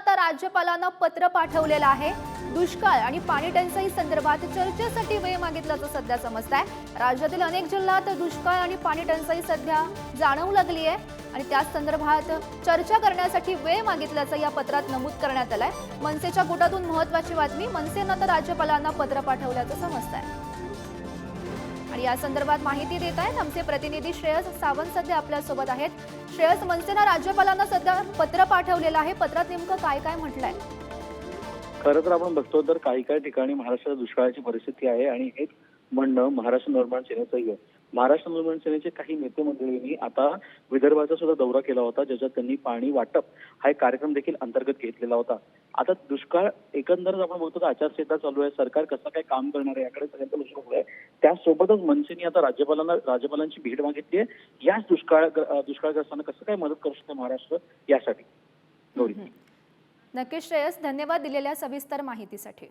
आता राज्यपालांना पत्र पाठवलेलं आहे. दुष्काळ आणि पाणी टंचाई संदर्भात चर्चेसाठी वेळ मागितल्याचं सध्या समजत आहे राज्यातील अनेक जिल्ह्यात दुष्काळ आणि पाणी टंचाई सध्या जाणवू लागली आहे. आणि त्याच संदर्भात चर्चा करण्यासाठी वेळ मागितल्याचं या पत्रात नमूद करण्यात आलंय. मनसेच्या गोटातून महत्वाची बातमी मनसेनं तर राज्यपालांना पत्र पाठवल्याचं समजत आहे आणि या संदर्भात माहिती देत आहेत आमचे प्रतिनिधी श्रेयस सावंत सध्या आपल्यासोबत आहेत. श्रेयस मनसेनं राज्यपालांना सध्या पत्र पाठवलेलं आहे. पत्रात नेमकं काय काय म्हटलंय? खरं तर आपण बघतो तर काही काही ठिकाणी महाराष्ट्रात दुष्काळाची परिस्थिती आहे आणि हेच म्हणणं महाराष्ट्र निर्माण सेनेचंही आहे. महाराष्ट्र निर्माण सेनेचे काही नेते मंडळींनी आता विदर्भाचा सुद्धा दौरा केला होता ज्याच्यात त्यांनी पाणी वाटप हा एक कार्यक्रम देखील अंतर्गत घेतलेला होता. आता दुष्काळ एकंदरच आपण बघतो तर आचारसंहिता चालू आहे. सरकार कसं काय काम करणार आहे याकडे सगळ्यांचं लक्ष आहे त्यासोबतच मनसेने आता राज्यपालांना राज्यपालांची भेट मागितली आहे याच दुष्काळ दुष्काळग्रस्तांना कसं काय मदत करू शकते महाराष्ट्र? यासाठी. नक्कीच श्रेयस धन्यवाद दिलेल्या सविस्तर माहितीसाठी.